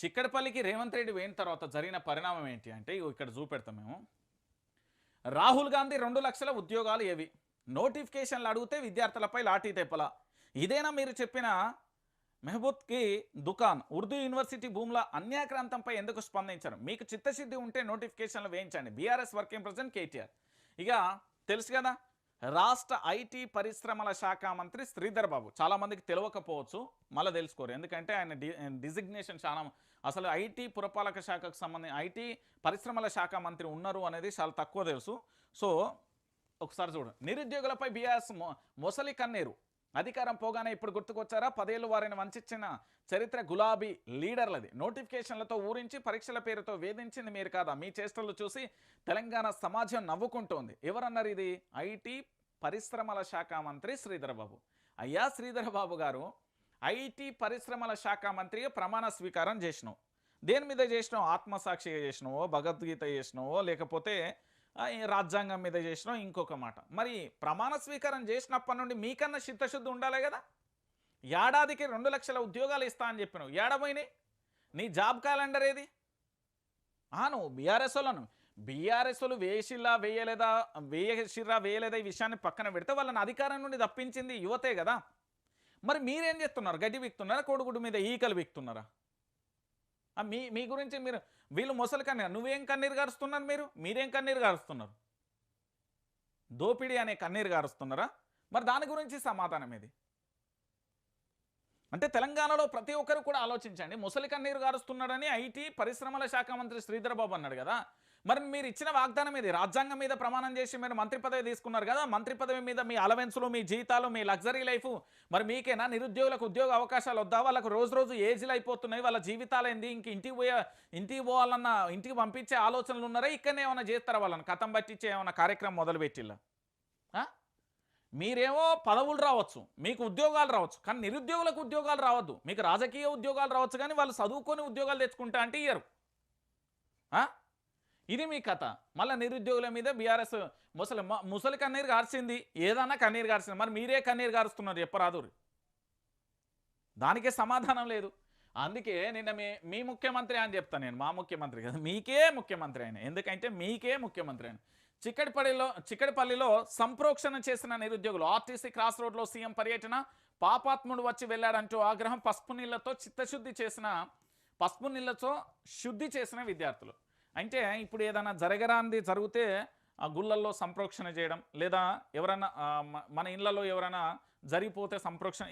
చిక్కడపల్లికి రేవంత్ రెడ్డి పోయిన తర్వాత జరిగిన పరిణామం ఏంటి అంటే ఇక్కడ చూపెడతాం మేము. రాహుల్ గాంధీ రెండు లక్షల ఉద్యోగాలు ఏవి? నోటిఫికేషన్లు అడిగితే విద్యార్థులపై లాఠీ తెప్పల. ఇదేనా మీరు చెప్పిన మెహబూద్కి దుకాన్? ఉర్దూ యూనివర్సిటీ భూముల అన్యాక్రాంతంపై ఎందుకు స్పందించారు? మీకు చిత్తశుద్ధి ఉంటే నోటిఫికేషన్లు వేయించండి. BRS working president KTR. ఇక తెలుసు కదా రాష్ట్ర ఐటీ పరిశ్రమల శాఖ మంత్రి శ్రీధర్ బాబు. చాలామందికి తెలియకపోవచ్చు మళ్ళీ తెలుసుకోరు. ఎందుకంటే ఆయన డిజిగ్నేషన్ చాలా అసలు ఐటీ పురపాలక శాఖకు సంబంధించి ఐటీ పరిశ్రమల శాఖ మంత్రి ఉన్నారు అనేది చాలా తక్కువ తెలుసు. సో ఒకసారి చూడు. నిరుద్యోగులపై బీఆర్ఎస్ మొ- మొసలి కన్నీరు. అధికారం పోగానే ఇప్పుడు గుర్తుకొచ్చారా? పదేళ్ళు వారిని వంచిన చరిత్ర గులాబీ లీడర్లది. నోటిఫికేషన్లతో ఊరించి పరీక్షల పేరుతో వేధించింది మీరు కాదా? మీ చేష్టలు చూసి తెలంగాణ సమాజం నవ్వుకుంటోంది. ఎవరన్నారు ఇది? ఐటీ పరిశ్రమల శాఖ మంత్రి శ్రీధర్ బాబు అయ్యా శ్రీధరబాబు గారు ఐటీ పరిశ్రమల శాఖ మంత్రిగా ప్రమాణ స్వీకారం చేసినావు. దేని మీద చేసినావు? ఆత్మసాక్షిగా చేసినావో? భగవద్గీత చేసినావో? లేకపోతే రాజ్యాంగం మీద చేసినావు ఇంకొక మాట. మరి ప్రమాణ స్వీకారం చేసినప్పటి నుండి మీకన్నా చిత్తశుద్ధి ఉండాలి కదా? ఏడాదికి రెండు లక్షల ఉద్యోగాలు ఇస్తా అని చెప్పినావు. ఏడపోయినాయి నీ జాబ్ క్యాలెండర్ ఏది? ఆ నువ్వు బీఆర్ఎస్లను బీఆర్ఎస్లు వేసిల్లా వేయలేదా వేయసిర్రా వేయలేదా ఈ విషయాన్ని పక్కన పెడితే వాళ్ళని అధికారం నుండి తప్పించింది యువతే కదా? మరి మీరేం చేస్తున్నారు? గడ్డి విక్తున్నారా? కోడిగుడ్డు మీద ఈకలు విక్తున్నారా? మీ మీ గురించి మీరు వీళ్ళు మొసలి కన్నీరు నువ్వేం కన్నీరు గారుస్తున్నారు మీరు? మీరేం కన్నీరు గారుస్తున్నారు? దోపిడీ అనే కన్నీరు గారుస్తున్నారా? మరి దాని గురించి సమాధానం ఇది అంటే తెలంగాణలో ప్రతి ఒక్కరు కూడా ఆలోచించండి. ముసలి కన్నీరు గారుస్తున్నాడని ఐటీ పరిశ్రమల శాఖ మంత్రి శ్రీధర్ బాబు అన్నాడు కదా. మరి మీరు ఇచ్చిన వాగ్దానం ఇది రాజ్యాంగం మీద ప్రమాణం చేసి మీరు మంత్రి పదవి తీసుకున్నారు కదా. మంత్రి పదవి మీద మీ అలవెన్సులు మీ జీతాలు మీ లగ్జరీ లైఫ్ మరి మీకేనా? నిరుద్యోగులకు ఉద్యోగ అవకాశాలు వద్దా? వాళ్ళకు రోజు రోజు ఏజ్లు అయిపోతున్నాయి. వాళ్ళ జీవితాలు ఏంది? ఇంక ఇంటికి పోయే ఇంటికి పోవాలన్న ఇంటికి పంపించే ఆలోచనలు ఉన్నారా? ఇక్కడనే ఏమైనా చేస్తారా వాళ్ళని? కథం పట్టించే ఏమైనా కార్యక్రమం మొదలుపెట్టిల్లా? మీరేమో పదవులు రావచ్చు మీకు ఉద్యోగాలు రావచ్చు కానీ నిరుద్యోగులకు ఉద్యోగాలు రావద్దు. మీకు రాజకీయ ఉద్యోగాలు రావచ్చు కానీ వాళ్ళు చదువుకొని ఉద్యోగాలు తెచ్చుకుంటా అంటే ఇయ్యరు. ఆ? ఇది మీ కథ. మళ్ళీ నిరుద్యోగుల మీద బీఆర్ఎస్ ముసలి ముసలి కన్నీరు గార్చింది. ఏదన్నా కన్నీరు గార్చింది. మరి మీరే కన్నీరు గారుస్తున్నారు చెప్పరాదురు. దానికే సమాధానం లేదు. అందుకే నిన్న మీ మీ ముఖ్యమంత్రి అని చెప్తాను నేను. మా ముఖ్యమంత్రి కదా. మీకే ముఖ్యమంత్రి ఆయన. ఎందుకంటే మీకే ముఖ్యమంత్రి ఆయన. చిక్కడిపల్లిలో చిక్కడిపల్లిలో సంప్రోక్షణ చేసిన నిరుద్యోగులు. ఆర్టీసీ క్రాస్ రోడ్లో సీఎం పర్యటన పాపాత్ముడు వచ్చి వెళ్ళాడంటూ ఆగ్రహం పసుపు నీళ్ళతో చిత్తశుద్ధి చేసిన పసుపు నీళ్ళతో శుద్ధి చేసిన విద్యార్థులు. అంటే ఇప్పుడు ఏదైనా జరగరాంది జరిగితే ఆ గుళ్ళల్లో సంప్రోక్షణ చేయడం లేదా ఎవరైనా మన ఇళ్ళలో ఎవరైనా జరిగిపోతే సంప్రోక్షణ